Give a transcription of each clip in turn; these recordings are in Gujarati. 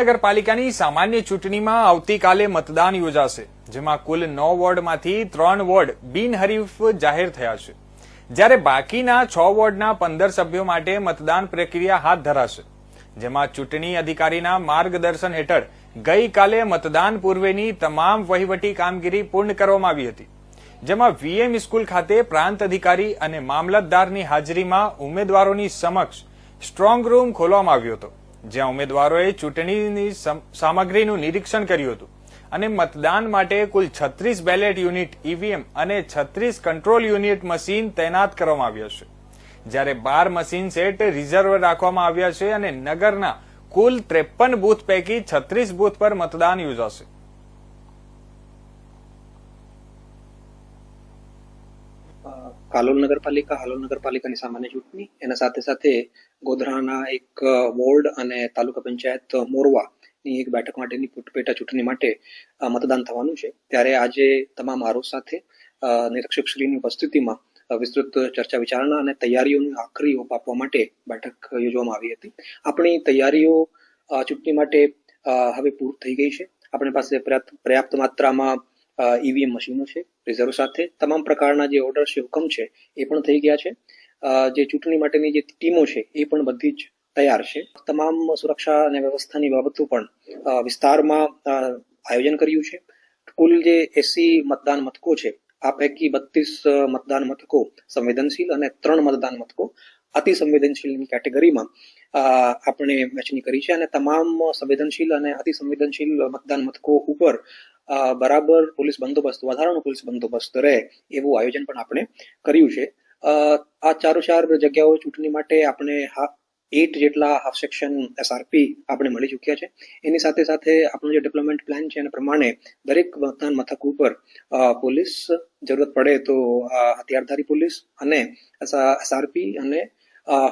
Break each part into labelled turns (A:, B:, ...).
A: નગરપાલિકાની સામાન્ય ચૂંટણીમાં આવતીકાલે મતદાન યોજાશે, જેમાં કુલ નવ વોર્ડમાંથી ત્રણ વોર્ડ બિનહરીફ જાહેર થયા છે. જ્યારે બાકીના છ વોર્ડના પંદર સભ્યો માટે મતદાન પ્રક્રિયા હાથ ધરાશે, જેમાં ચૂંટણી અધિકારીના માર્ગદર્શન હેઠળ ગઈકાલે મતદાન પૂર્વેની તમામ વહીવટી કામગીરી પૂર્ણ કરવામાં આવી હતી, જેમાં વીએમ સ્કૂલ ખાતે પ્રાંત અધિકારી અને મામલતદારની હાજરીમાં ઉમેદવારોની સમક્ષ સ્ટ્રોંગ રૂમ ખોલવામાં આવ્યો હતો. જ્યાં ઉમેદવારોએ ચૂંટણીની સમ- સામગ્રીનું નિરીક્ષણ કર્યું હતું. અને મતદાન માટે કુલ છત્રીસ બેલેટ યુનિટ ઈવીએમ અને છત્રીસ કંટ્રોલ યુનિટ મશીન તૈનાત કરવામાં આવ્યા છે જ્યારે બાર મશીન સેટ રિઝર્વ રાખવામાં આવ્યા છે અને નગરના કુલ ત્રેપન બૂથ પૈકી છત્રીસ બૂથ પર મતદાન યોજાશે.
B: કાલોલ નગરપાલિકા હાલોલ નગરપાલિકાની સામાન્ય ચૂંટણી એના સાથે સાથે ગોધરાના એક વોર્ડ અને તાલુકા પંચાયત મોરવા ની એક બેઠક માટેની પૂટ- ચૂંટણી માટે મતદાન થવાનું છે. ત્યારે આજે તમામ આરોપ સાથે અ, નિરીક્ષકશ્રીની ઉપસ્થિતિમાં વિસ્તૃત ચર્ચા વિચારણા અને તૈયારીઓની આખરી ઓપ આપવા માટે બેઠક યોજવામાં આવી હતી. આપણી તૈયારીઓ ચૂંટણી માટે હવે પૂર થઈ ગઈ છે. આપણી પાસે પર્યાપ્ત માત્રામાં ઈવીએમ મશીનો છે રિઝર્વ સાથે. તમામ પ્રકારના જે ઓર્ડર છે હુકમ છે, એ પણ થઈ ગયા છે. જે ચૂંટણી માટેની જે ટીમો છે, એ પણ બધી જ તૈયાર છે. તમામ સુરક્ષા અને વ્યવસ્થાની બાબતો પણ વિસ્તારમાં આયોજન કર્યું છે. કુલ જે એસી મતદાન મથકો છે, આ પૈકી બત્રીસ મતદાન મથકો સંવેદનશીલ અને ત્રણ મતદાન મથકો અતિ સંવેદનશીલની કેટેગરીમાં આપણે વહેંચણી કરી છે. અને તમામ સંવેદનશીલ અને અતિ સંવેદનશીલ મતદાન મથકો ઉપર બરાબર પોલીસ બંદોબસ્ત, વધારાનો પોલીસ બંદોબસ્ત રહે એવું આયોજન પણ આપણે કર્યું છે. આ ચારો ચાર જગ્યાઓ ચૂંટણી માટે આપણે એટ જેટલા હાફ સેક્શન એસઆરપી આપણે મળી ચૂક્યા છે. એની સાથે સાથે આપણો જે ડેવલપમેન્ટ પ્લાન છે એના પ્રમાણે દરેક મતદાન મથક ઉપર પોલીસ જરૂરત પડે તો હથિયારધારી પોલીસ અને એસઆરપી અને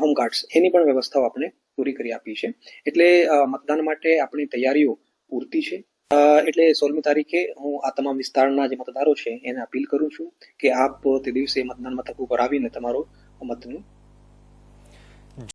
B: હોમગાર્ડ્સ એની પણ વ્યવસ્થાઓ આપણે પૂરી કરી આપી છે. એટલે મતદાન માટે આપણી તૈયારીઓ પૂરતી છે. એટલે સોળમી તારીખે હું આ તમામ વિસ્તારના જે મતદારો છે એને અપીલ કરું છું કે આપ તે દિવસે મતદાન મથક ઉપર આવીને તમારો મતનું